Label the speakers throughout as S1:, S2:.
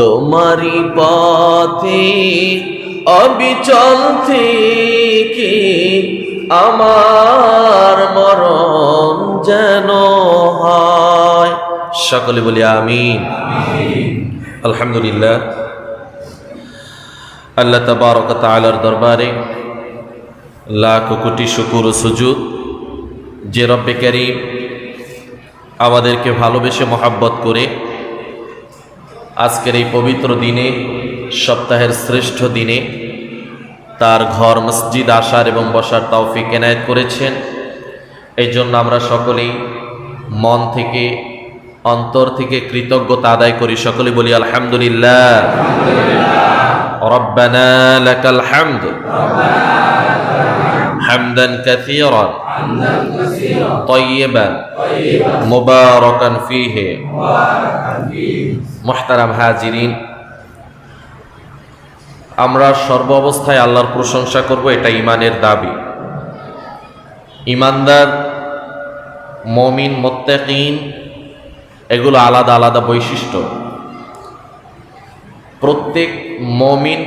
S1: তোমারি পথে অবিচল থেকে আমার মরণ যেন হয়। সকলে বলি আমিন। আলহামদুলিল্লাহ। আল্লাহ তবারক তালার দরবারে লাখ কোটি শুকুর সুজুদ। যে রব্বে করিম আমাদেরকে ভালোবেসে মহাব্বত করে আজকের এই পবিত্র দিনে, সপ্তাহের শ্রেষ্ঠ দিনে, তার ঘর মসজিদ আসার এবং বসার তৌফিক এনায়েত করেছেন। এই জন্য আমরা সকলেই মন থেকে, অন্তর থেকে কৃতজ্ঞতা আদায় করি। সকলে বলি, আলহামদুলিল্লাহ। হামদান কাসীরা طيبا مباركا فيه محترم হাজিরিন আমরা সর্ব অবস্থায় আল্লাহর প্রশংসা করব এটা ইমানের দাবি ইমানদার মমিন মোত্তাকিন এগুলো আলাদা আলাদা বৈশিষ্ট্য প্রত্যেক মমিন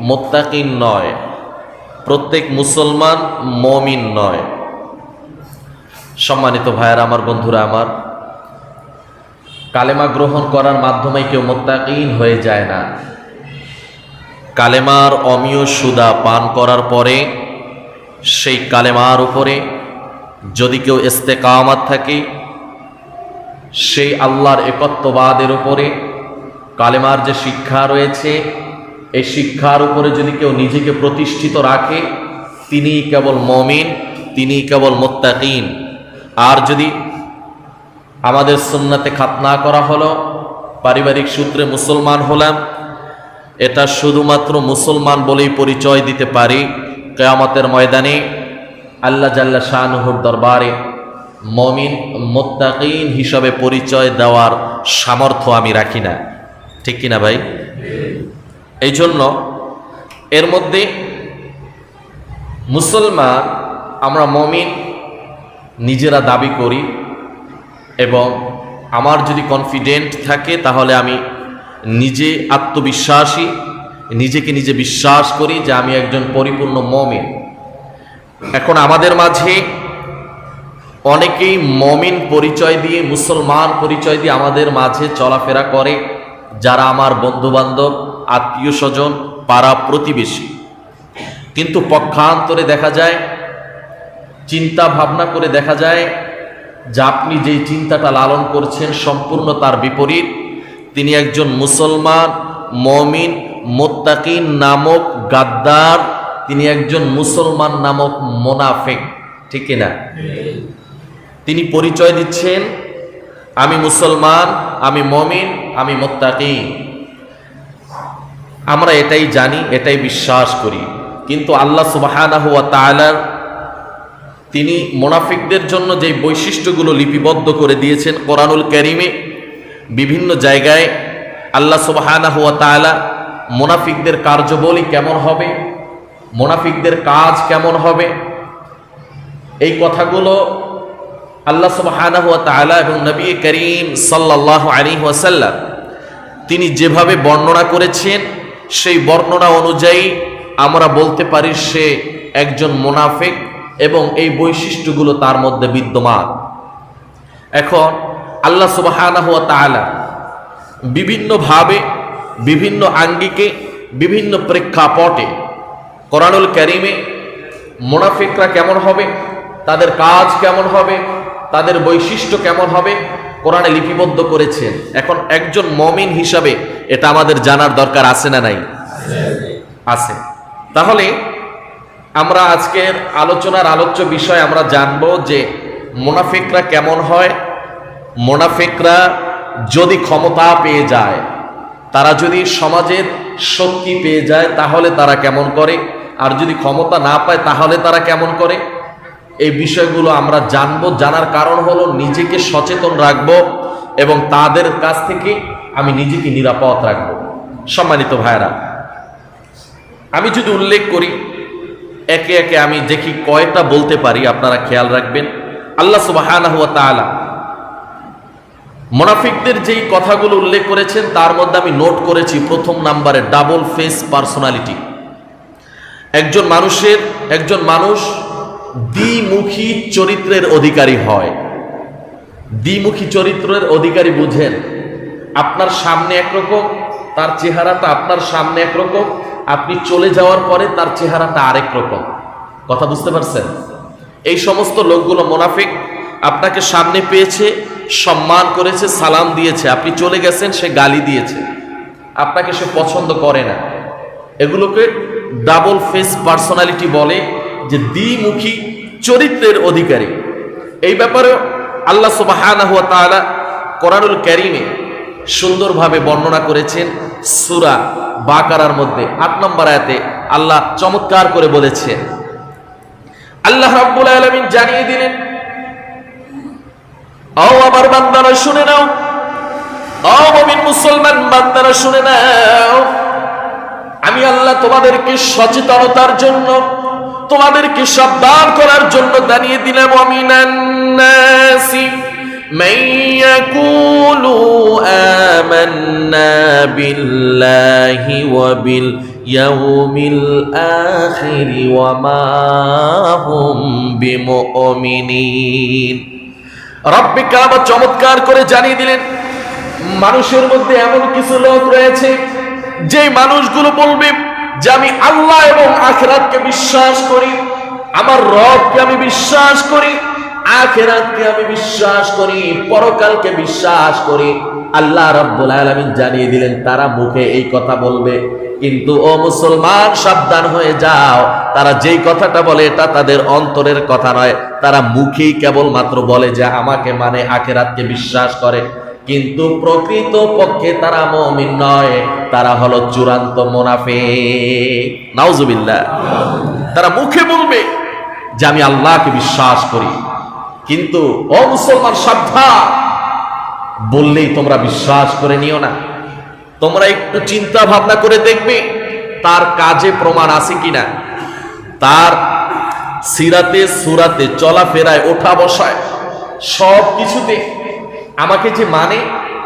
S1: মোত্তাকিন নয় প্রত্যেক মুসলমান মমিন নয় সম্মানিত ভাইয়ার, আমার বন্ধুরা, আমার কালেমা গ্রহণ করার মাধ্যমে কেউ মোত্তাকিন হয়ে যায় না। কালেমার অমীয় সুদা পান করার পরে, সেই কালেমার উপরে যদি কেউ ইস্তেকামাত থাকে, সেই আল্লাহর একত্ববাদের উপরে কালেমার যে শিক্ষা রয়েছে, এই শিক্ষার উপরে যদি কেউ নিজেকে প্রতিষ্ঠিত রাখে তিনি কেবল মমিন তিনি কেবল মোত্তাকিন। আর যদি আমাদের সুন্নাতে খাতনা করা হলো, পারিবারিক সূত্রে মুসলমান হলাম, এটা শুধুমাত্র মুসলমান বলেই পরিচয় দিতে পারি। কেয়ামতের ময়দানে আল্লাহ জাল্লা শাহনুহুর দরবারে মমিন, মোত্তাকিন হিসাবে পরিচয় দেওয়ার সামর্থ্য আমি রাখি না। ঠিক কিনা ভাই? এই জন্য এর মধ্যে মুসলমান, আমরা মমিন নিজেরা দাবি করি এবং আমার যদি কনফিডেন্ট থাকে তাহলে আমি নিজে আত্মবিশ্বাসী, নিজেকে নিজে বিশ্বাস করি যে আমি একজন পরিপূর্ণ মমিন। এখন আমাদের মাঝে অনেকেই মমিন পরিচয় দিয়ে, মুসলমান পরিচয় দিয়ে আমাদের মাঝে চলাফেরা করে, যারা আমার বন্ধুবান্ধব, আত্মীয় স্বজন, পাড়া প্রতিবেশী। কিন্তু পক্ষান্তরে দেখা যায় চিন্তা ভাবনা করে দেখা যায় যে আপনি যেই চিন্তাটা লালন করছেন সম্পূর্ণ তার বিপরীত। তিনি একজন মুসলমান, মমিন, মোত্তাকিন নামক গাদ্দার, তিনি একজন মুসলমান নামক মোনাফেক, ঠিক না তিনি পরিচয় দিচ্ছেন, আমি মুসলমান, আমি মমিন, আমি মোত্তাকি আমরা এটাই জানি, এটাই বিশ্বাস করি। কিন্তু আল্লাহ তাআলার তিনি মোনাফিকদের জন্য যে বৈশিষ্ট্যগুলো লিপিবদ্ধ করে দিয়েছেন কোরআনুল করিমে, বিভিন্ন জায়গায় আল্লাহ সুবাহানাহু ওয়া তাআলা মোনাফিকদের কার্যবলী কেমন হবে, মোনাফিকদের কাজ কেমন হবে, এই কথাগুলো আল্লাহ সুবহানাহু ওয়া তাআলা এবং নবী করিম সাল্লাল্লাহু আলাইহি ওয়াসাল্লাম তিনি যেভাবে বর্ণনা করেছেন, সেই বর্ণনা অনুযায়ী আমরা বলতে পারি সে একজন মোনাফেক এবং এই বৈশিষ্ট্যগুলো তার মধ্যে বিদ্যমান। এখন আল্লাহ তাআলা বিভিন্নভাবে, বিভিন্ন আঙ্গিকে, বিভিন্ন প্রেক্ষাপটে কোরআনুল ক্যারিমে মোনাফিকরা কেমন হবে, তাদের কাজ কেমন হবে, তাদের বৈশিষ্ট্য কেমন হবে কোরআনে লিপিবদ্ধ করেছেন। এখন একজন মমিন হিসাবে এটা আমাদের জানার দরকার আছে না নাই? আছে। তাহলে আমরা আজকের আলোচনার আলোচ্য বিষয় আমরা জানব যে মোনাফিকরা কেমন হয়। মোনাফিকরা যদি ক্ষমতা পেয়ে যায়, তারা যদি সমাজের শক্তি পেয়ে যায়, তাহলে তারা কেমন করে? আর যদি ক্ষমতা না পায়, তাহলে তারা কেমন করে? এই বিষয়গুলো আমরা জানব। জানার কারণ হলো নিজেকে সচেতন রাখব এবং তাদের কাছ থেকে আমি নিজেকে নিরাপদ রাখব। সম্মানিত ভাইরা আমি যদি উল্লেখ করি একে একে আমি দেখি কয়টা বলতে পারি, আপনারা খেয়াল রাখবেন। আল্লাহ সুবাহ মোনাফিকদের যেই কথাগুলো উল্লেখ করেছেন, তার মধ্যে আমি নোট করেছি। প্রথম নাম্বারে ডাবল ফেস পার্সোনালিটি। একজন মানুষের, একজন মানুষ দ্বিমুখী চরিত্রের অধিকারী হয়। দ্বিমুখী চরিত্রের অধিকারী বুঝেন, আপনার সামনে একরকম, তার চেহারাটা আপনার সামনে একরকম আপনি চলে যাওয়ার পরে তার চেহারাটা আরেক রকম। কথা বুঝতে পারছেন? এই সমস্ত লোকগুলো মোনাফিক, আপনাকে সামনে পেয়েছে, সম্মান করেছে, সালাম দিয়েছে। আপনি চলে গেছেন, সে গালি দিয়েছে। আপনাকে সে পছন্দ করে না। এগুলোকে ডাবল ফেস পার্সোনালিটি বলে যে দ্বিমুখী, চরিত্রের অধিকারী। এই ব্যাপারে আল্লাহ তাআলা কোরআনুল ক্যারিমে সুন্দরভাবে বর্ণনা করেছেন সুরা বাকারার মধ্যে। আট নম্বর আয়াতে আল্লাহ চমৎকার করে বলেছেন, আল্লাহ রাব্বুল আলামিন জানিয়ে দিলেন ও আমার বান্দারা, শুনে নাও। ও মুমিন মুসলমান, বান্দারা, শুনে নাও। আমি আল্লাহ তোমাদেরকে সচেতনতার জন্য, তোমাদেরকে সাবধান করার জন্য দাঁড়িয়ে দিলাম, অমিনান্নাসি। من يقول آمنا بالله وباليوم الآخر وما هم بمؤمنين রব্বে কালামা চমৎকার করে জানিয়ে দিলেন মানুষের মধ্যে এমন কিছু লোক রয়েছে যে মানুষগুলো বলবে যে আমি আল্লাহ এবং আখেরাতকে বিশ্বাস করি আমার রবকে আমি বিশ্বাস করি আখেরাতকে আমি বিশ্বাস করি, পরকালকে বিশ্বাস করি। আল্লাহ রাব্বুল আলামিন জানিয়ে দিলেন, তারা মুখে এই কথা বলবে। কিন্তু ও মুসলমান, সাবধান হয়ে যাও। তারা যেই কথাটা বলে, এটা তাদের অন্তরের কথা নয়। তারা মুখেই কেবলমাত্র বলে যে, আমাকে মানে আখেরাতকে বিশ্বাস করে। কিন্তু প্রকৃত পক্ষে তারা মমিন নয়। তারা হলো চূড়ান্ত মোনাফিক। নাউজুবিল্লাহ। তারা মুখে বলবে যে, আমি আল্লাহকে বিশ্বাস করি। কিন্তু, ও মুসলমান সাবধান। বললেই তোমরা বিশ্বাস করে নিও না। তোমরা একটু চিন্তা ভাবনা করে দেখবে তার কাজে প্রমাণ আছে কিনা। তার সিরাতে, সুরাতে, চলাফেরায়, ওঠা বসায়, সব কিছুতে আমাকে যে মানে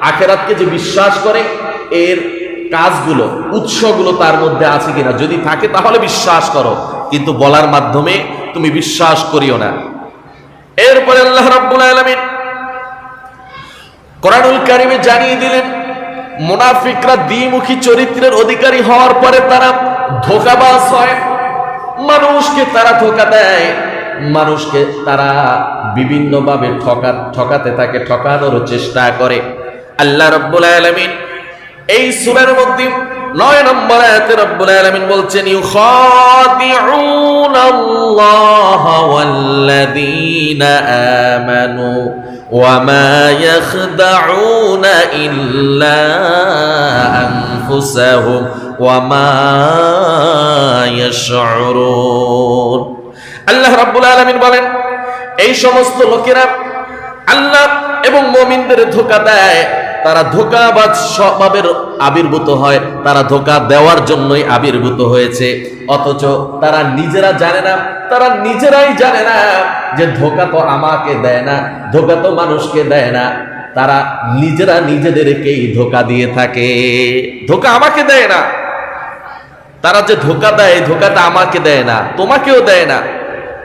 S1: আখেরাতকে যে বিশ্বাস করে, এর কাজগুলো, উৎসগুলো তার মধ্যে আছে কিনা। যদি থাকে তাহলে বিশ্বাস করো, কিন্তু বলার মাধ্যমে তুমি বিশ্বাস করিও না। এরপরে আল্লাহ রাব্বুল আলামিন কোরআনুল কারিমে জানিয়ে দিলেন, মুনাফিকরা দ্বিমুখী চরিত্রের অধিকারী হওয়ার পরে তারা ধোকাবাজ হয়। মানুষকে তারা ধোকা দেয়, মানুষকে তারা বিভিন্নভাবে ঠকা, ঠকাতে থাকে, ঠকানোর চেষ্টা করে। আল্লাহ রব্বুল আলামিন এই সূরার মধ্যে নয় নম্বর আয়াতে রব্বুল আলামিন বলছেন ইউখাদিউনাল্লাহা ওয়াল্লাযীনা আমানু ওয়ামা ইয়াখদাউনা ইল্লা আনফুসাহুম ওয়ামা ইয়াশউরুন। আল্লাহ রাব্বুল আলামিন বলেন, এই সমস্ত লোকেরা আল্লাহ এবং মুমিনদের ধোঁকা দেয় তারা ধোকাবাজ স্বভাবের আবির্ভূত হয়, তারা ধোকা দেওয়ার জন্যই আবির্ভূত হয়েছে। অথচ তারা নিজেরা জানে না, তারা নিজেরাই জানে না যে ধোকা তো আমাকে দেয় না, ধোকা তো মানুষকে দেয় না। তারা নিজেরা নিজেদেরকেই ধোকা দিয়ে থাকে। ধোকা আমাকে দেয় না। তারা যে ধোকা দেয়, ধোকাটা আমাকে দেয় না, তোমাকেও দেয় না।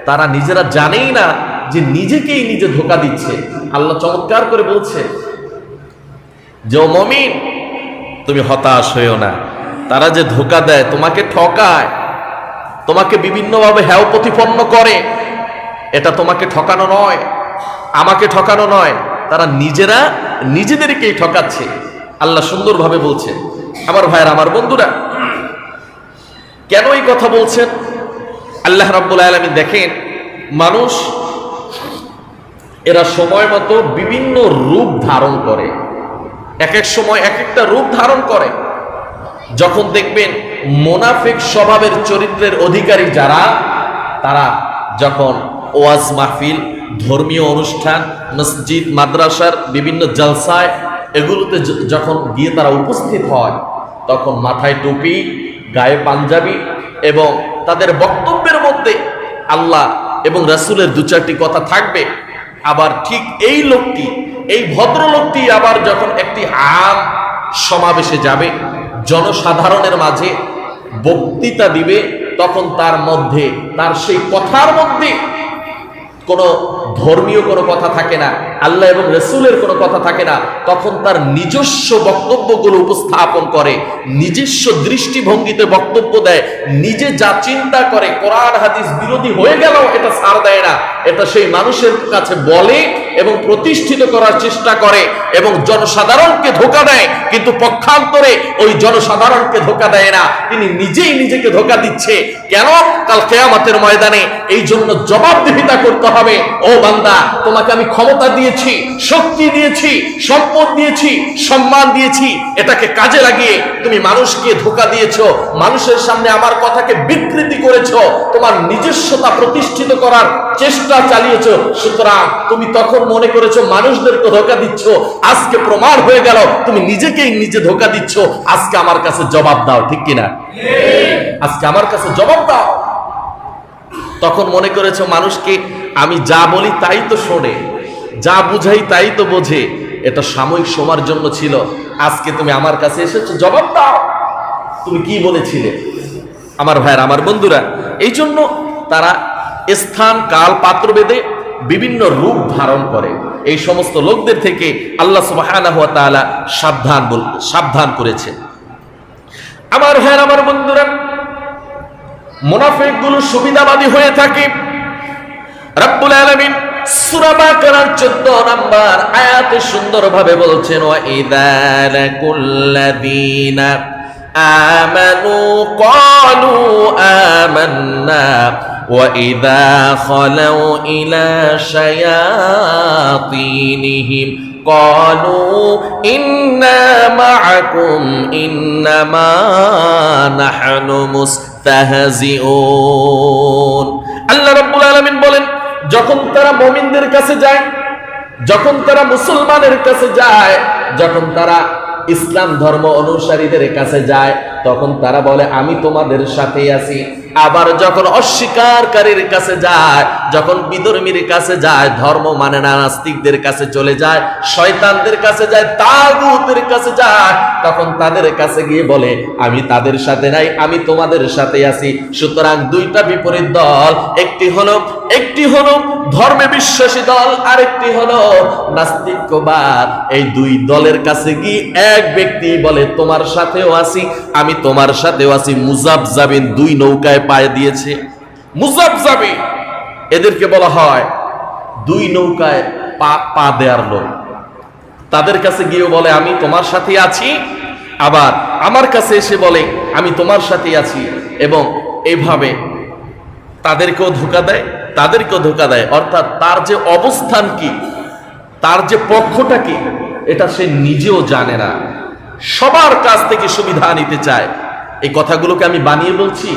S1: তারা নিজেরা জানেই না যে নিজেকেই নিজে ধোকা দিচ্ছে। আল্লাহ চমৎকার করে বলছে যে মমিন, তুমি হতাশ হইও না। তারা যে ধোকা দেয়, তোমাকে ঠকায়, তোমাকে বিভিন্নভাবে হ্যাও প্রতিপন্ন করে, এটা তোমাকে ঠকানো নয়, আমাকে ঠকানো নয়, তারা নিজেরা নিজেদেরকেই ঠকাচ্ছে। আল্লাহ সুন্দরভাবে বলছে আমার ভাইয়ের, আমার বন্ধুরা, কেন এই কথা বলছেন? আল্লাহ রাব্বুল আলামিন দেখেন, মানুষ এরা সময় মতো বিভিন্ন রূপ ধারণ করে। এক এক সময় এক একটা রূপ ধারণ করে। যখন দেখবেন মোনাফিক স্বভাবের চরিত্রের অধিকারী যারা, তারা যখন ওয়াজ মাহফিল, ধর্মীয় অনুষ্ঠান, মসজিদ, মাদ্রাসার বিভিন্ন জলসায়, এগুলোতে যখন গিয়ে তারা উপস্থিত হয়, তখন মাথায় টুপি, গায়ে পাঞ্জাবি এবং তাদের বক্তব্যের মধ্যে আল্লাহ এবং রাসূলের দু চারটি কথা থাকবে। আবার ঠিক এই লোকটি এই ভদ্রলোকটি আবার যখন একটি আম সমাবেশে যাবে, জনসাধারণের মাঝে বক্তৃতা দিবে, তখন তার মধ্যে, তার সেই কথার মধ্যে কোনো ধর্মীয় কোনো কথা থাকে না, আল্লাহ এবং রসুলের কোনো কথা থাকে না, তখন তার নিজস্ব বক্তব্যগুলো উপস্থাপন করে, নিজস্ব দৃষ্টিভঙ্গিতে বক্তব্য দেয়, নিজে যা চিন্তা করে, কোরআন, হাদিস বিরোধী হয়ে গেল এটা ছাড় দেয় না। এটা সেই মানুষের কাছে বলে এবং প্রতিষ্ঠিত করার চেষ্টা করে এবং জনসাধারণকে ধোকা দেয়, কিন্তু পক্ষান্তরে ওই জনসাধারণকে ধোকা দেয় না। তিনি নিজেই নিজেকে ধোকা দিচ্ছে। কেন? কাল কেয়ামতের ময়দানে এই জন্য জবাবদিহিতা করতে হবে। ও বান্দা, তোমাকে আমি ক্ষমতা দিয়েছি, শক্তি দিয়েছি, সম্পদ দিয়েছি, সম্মান দিয়েছি। এটাকে কাজে লাগিয়ে তুমি মানুষকে ধোকা দিয়েছ, মানুষের সামনে আমার কথাকে বিকৃতি করেছ, তোমার নিজস্বতা প্রতিষ্ঠিত করার চেষ্টা চালিয়েছো। সুতরাং তুমি তখন মনে করেছ, মানুষদেরকে ধোকা দিচ্ছ, আজকে প্রমাণ হয়ে গেল, তুমি নিজেকেই নিজে ধোকা দিচ্ছ। আজকে আমার কাছে জবাব দাও, ঠিক কিনা? আজকে আমার কাছে জবাব দাও। তখন মনে করেছ, মানুষকে আমি যা বলি তাই তো শোনে, যা বুঝাই তাই তো বোঝে। এটা সাময়িক সময়ের জন্য ছিল। আজকে তুমি আমার কাছে এসেছ, জবাব দাও। তুমি কি বলেছিলে? আমার ভাইয়ের, আমার বন্ধুরা এই জন্য তারা স্থান, কাল, পাত্র বেদে বিভিন্ন রূপ ধারণ করে। এই সমস্ত লোকদের থেকে আল্লাহ তাআলা সাবধান বল, সাবধান করেছে। আমার ভাইয়ের, আমার বন্ধুরা মুনাফিকগুলো সুবিধাবাদী হয়ে থাকে। রব্বুল আলামিন সূরা বাকারার 14 নাম্বার আয়াতে সুন্দরভাবে বলছেন ওয়া ইযা লাকুল্লাযীনা আমানু ক্বালু আমান্না وإذا خلوا إلى شياطينهم قالوا إنا معكم إنما نحن مستهزئون আল্লাহ রাব্বুল আলামিন বলেন যখন তারা মমিনদের কাছে যায়, যখন তারা মুসলমানের কাছে যায়, যখন তারা ইসলাম ধর্ম অনুসারীদের কাছে যায়, তখন তারা বলে, আমি তোমাদের সাথেই আছি। আবার যখন অস্বীকারীর কাছে যায়, যখন বিধর্মীর কাছে যায়, ধর্ম মানে না, নাস্তিকদের কাছে চলে যায়, শয়তানদের কাছে যায়, তাগুতের কাছে যায়, তখন তাদের কাছে গিয়ে বলে, আমি তাদের সাথে নাই, আমি তোমাদের সাথে আছি। সুতরাং দুইটা বিপরীত দল, একটি হলো একটি হলো ধর্মে বিশ্বাসী দল, আরেকটি হলো নাস্তিকবাদ। এই দুই দলের কাছে গিয়ে এক ব্যক্তি বলে, তোমার সাথেও আছি, আমি তোমার সাথেও আছি। মুজাব যাবেন দুই নৌকায় পায়ে দিয়েছে। মুজাব যাবে এদেরকে বলা হয় দুই নৌকায় পা পা দেওয়ার লোক। তাদের কাছে গিয়ে বলে, আমি তোমার সাথে আছি। আবার আমার কাছে এসে বলে, আমি তোমার সাথে আছি। এবং এইভাবে তাদেরকেও ধোকা দেয়, তাদেরকেও ধোকা দেয়। অর্থাৎ তার যে অবস্থান কি, তার যে পক্ষটা কি, এটা সে নিজেও জানে না। সবার কাছ থেকে সুবিধা নিতে চায়। এই কথাগুলোকে আমি বানিয়ে বলছি।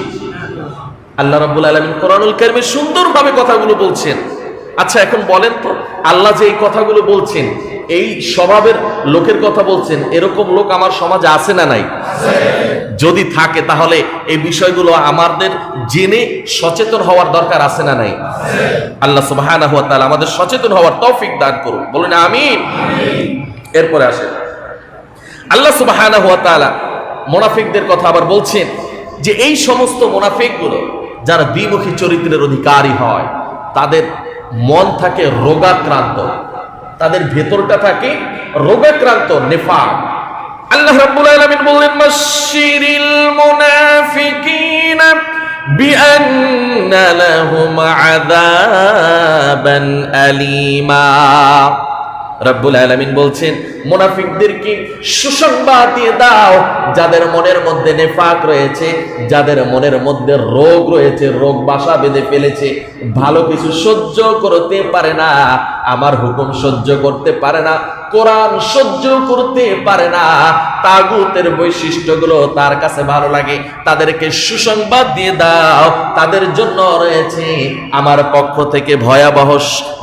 S1: আল্লাহ রাব্বুল আলামিন কোরআনুল কারিমে সুন্দরভাবে কথাগুলো বলছেন। আচ্ছা এখন বলেন তো, আল্লাহ যে এই কথাগুলো বলছেন, এই স্বভাবের লোকের কথা বলছেন, এরকম লোক আমার সমাজে আছে না নাই? যদি থাকে, তাহলে এই বিষয়গুলো আমাদের জেনে সচেতন হওয়ার দরকার আছে না নাই? আল্লাহ তাআলা আমাদের সচেতন হওয়ার তৌফিক দান করুন। বলুন, আমিন। এরপরে আসেন। আল্লাহ তাআলা মুনাফিকদের কথা আবার বলছেন যে, এই সমস্ত মুনাফিকগুলো যারা দ্বিমুখী চরিত্রের অধিকারী হয়, তাদের মন থাকে রোগাক্রান্ত। তাদের ভেতরটা থাকে রোগাক্রান্ত, নেফাক। আল্লাহ বললেন মুনাফিকিনা বিআন্না লাহুম আযাবান আলীমা। রব্বুল আলমিন বলছেন মোনাফিকদেরকে সুসংবাদ দিয়ে দাও? যাদের মনের মধ্যে নেফাক রয়েছে, যাদের মনের মধ্যে রোগ রয়েছে, রোগ বাসা বেঁধে ফেলেছে, ভালো কিছু সহ্য করতে পারে না। আমার হুকুম সহ্য করতে পারে না, কোরআন সহ্য করতে পারে না, তাগুতের বৈশিষ্ট্যগুলো তার কাছে ভালো লাগে, তাদেরকে সুসংবাদ দিয়ে দাও, তাদের জন্য রয়েছে আমার পক্ষ থেকে ভয়াবহ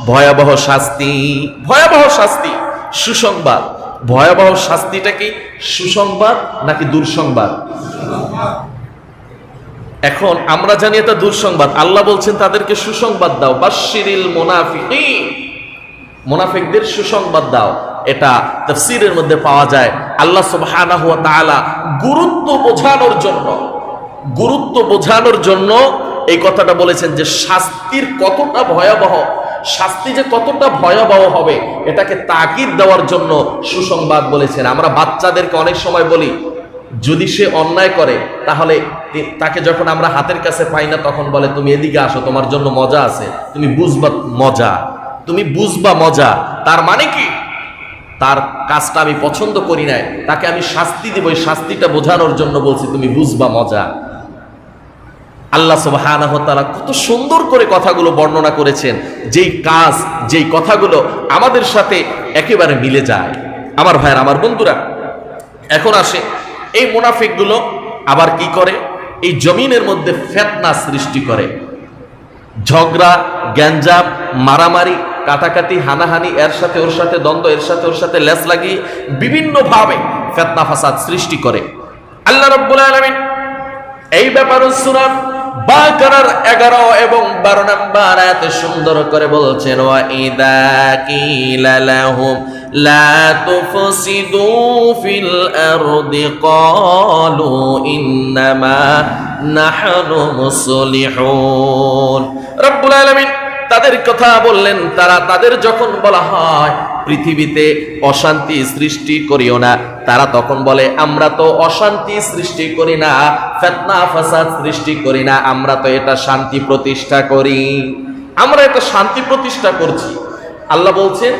S1: ভয়াবহ শাস্তি ভয়াবহ শাস্তি, সুসংবাদ। ভয়াবহ শাস্তিটা কি? সুসংবাদ নাকি দুঃসংবাদ? এখন আমরা জানি এটা দুঃসংবাদ, আল্লাহ বলছেন তাদেরকে সুসংবাদ দাও বাশিরিল মুনাফিকিন। মোনাফিকদের সুসংবাদ দাও। এটা তফসিরের মধ্যে পাওয়া যায়। আল্লাহ তাআলা গুরুত্ব বোঝানোর জন্য, গুরুত্ব বোঝানোর জন্য এই কথাটা বলেছেন যে শাস্তির কতটা ভয়াবহ, শাস্তি যে কতটা ভয়াবহ হবে, এটাকে তাকিদ দেওয়ার জন্য সুসংবাদ বলেছেন। আমরা বাচ্চাদেরকে অনেক সময় বলি, যদি সে অন্যায় করে, তাহলে তাকে যখন আমরা হাতের কাছে পাই না, তখন বলে, তুমি এদিকে আসো, তোমার জন্য মজা আছে, তুমি বুঝবা মজা। তুমি বুঝবা মজা। তার মানে কি? তার কাজটা আমি পছন্দ করি নাই। তাকে আমি শাস্তি দিব ওই শাস্তিটা বোঝানোর জন্য বলছি, তুমি বুঝবা মজা। আল্লাহ সুবহানাহু ওয়া তাআলা কত সুন্দর করে কথাগুলো বর্ণনা করেছেন। যেই কাজ, যেই কথাগুলো আমাদের সাথে একেবারে মিলে যায়। আমার ভাইয়ের, আমার বন্ধুরা, এখন আসে এই মুনাফিকগুলো আবার কি করে? এই জমিনের মধ্যে ফেতনা সৃষ্টি করে। ঝগড়া, গ্যাঞ্জাম, মারামারি কাটাকাটি, হানাহানি, এর সাথে ওর সাথে দ্বন্দ্ব, এর সাথে ওর সাথে লেস লাগিয়ে বিভিন্নভাবে ফেতনা ফাসাদ সৃষ্টি করে। আল্লাহ রব্বুল আলামিন এই ব্যাপারে সূরা বাকারার 11 এবং 12 নম্বর আয়াতে সুন্দর করে বলছেন, ওয়া ইদা কিলা লাহুম, লা তুফসিদু ফিল আরদি ক্বালু ইন্নামা নাহনু মুসলিহুন। রব্বুল আলামিন তাদের কথা বললেন, তারা তাদের যখন বলা হয়, পৃথিবীতে অশান্তি সৃষ্টি করিও না, তারা তখন বলে, আমরা তো অশান্তি সৃষ্টি করি না, ফেতনা, ফাসাদ সৃষ্টি করি না, আমরা তো এটা শান্তি প্রতিষ্ঠা করি। আমরা এটা শান্তি প্রতিষ্ঠা করছি। আল্লাহ বলছেন,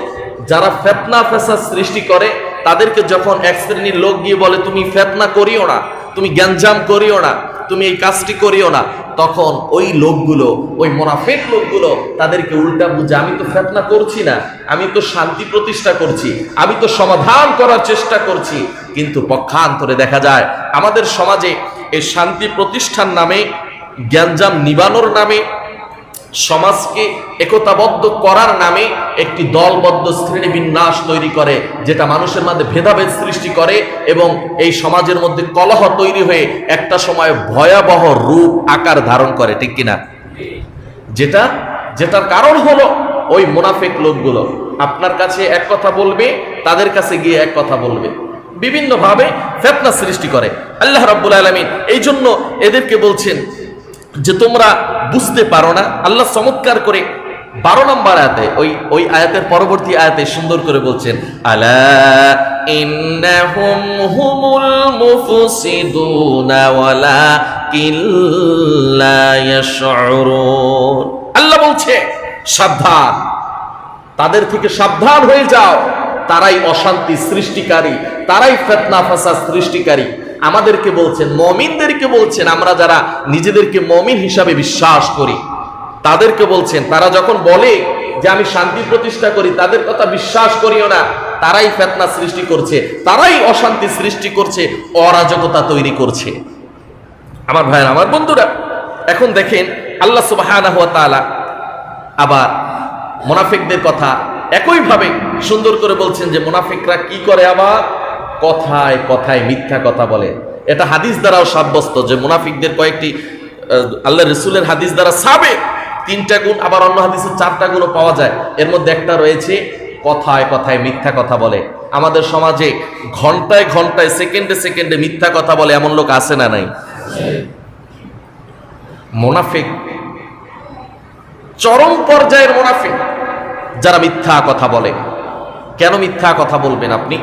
S1: যারা ফেতনা, ফাসাদ সৃষ্টি করে, তাদেরকে যখন এক শ্রেণির লোক গিয়ে বলে, তুমি ফেতনা করিও না, তুমি গ্যাঞ্জাম করিও না তুমি এই কাজটি করিও না। তখন ওই লোকগুলো, ওই মোনাফেক লোকগুলো তাদেরকে উল্টা বুঝে, আমি তো ফেতনা করছি না, আমি তো শান্তি প্রতিষ্ঠা করছি, আমি তো সমাধান করার চেষ্টা করছি। কিন্তু পক্ষান্তরে দেখা যায়, আমাদের সমাজে এই শান্তি প্রতিষ্ঠান নামে জ্ঞানজাম নিবানোর নামে সমাজকে একতাবদ্ধ করার নামে একটি দলবদ্ধ শ্রেণীবিন্যাস তৈরি করে, যেটা মানুষের মধ্যে ভেদাভেদ সৃষ্টি করে এবং এই সমাজের মধ্যে কলহ তৈরি হয়ে একটা সময় ভয়াবহ রূপ আকার ধারণ করে, ঠিক কিনা? যেটা, যেটার কারণ হলো ওই মুনাফিক লোকগুলো। আপনার কাছে এক কথা বলবে, তাদের কাছে গিয়ে এক কথা বলবে। বিভিন্নভাবে ফেতনা সৃষ্টি করে। আল্লাহ রাব্বুল আলামিন এই জন্য এদেরকে বলছেন যে তোমরা বুঝতে পারো না, আল্লাহ চমৎকার করে বারো নম্বর আয়াতে, ওই ওই আয়াতের পরবর্তী আয়াতে সুন্দর করে বলছেন আল্লাহ বলছে, সাবধান, তাদের থেকে সাবধান হয়ে যাও। তারাই অশান্তি সৃষ্টিকারী, তারাই ফেতনা ফাসাদ সৃষ্টিকারী। আমাদেরকে বলছেন, মমিনদেরকে বলছেন, আমরা যারা নিজেদেরকে মমিন হিসাবে বিশ্বাস করি, তাদেরকে বলছেন, তারা যখন বলে যে আমি শান্তি প্রতিষ্ঠা করি, তাদের কথা বিশ্বাস করিও না, তারাই ফেতনা সৃষ্টি করছে, তারাই অশান্তি সৃষ্টি করছে, অরাজকতা তৈরি করছে। আমার ভাইয়ের, আমার বন্ধুরা, এখন দেখেন, আল্লাহ তাআলা আবার মোনাফিকদের কথা একইভাবে সুন্দর করে বলছেন যে মোনাফিকরা কি করে আবার? কথায় কথায় মিথ্যা কথা বলে। এটা হাদিস দ্বারাও সাব্যস্ত যে মুনাফিকদের কয়েকটি আল্লাহ রসুলের হাদিস দ্বারা সাবে তিনটা গুণ, আবার অন্য হাদিসে চারটা গুণও পাওয়া যায়। এর মধ্যে একটা রয়েছে, কথায় কথায় মিথ্যা কথা বলে। আমাদের সমাজে ঘন্টায় ঘন্টায়, সেকেন্ডে সেকেন্ডে মিথ্যা কথা বলে এমন লোক আছে না নাই? মোনাফিক, চরম পর্যায়ের মোনাফিক যারা মিথ্যা কথা বলে। কেন মিথ্যা কথা বলবেন আপনি?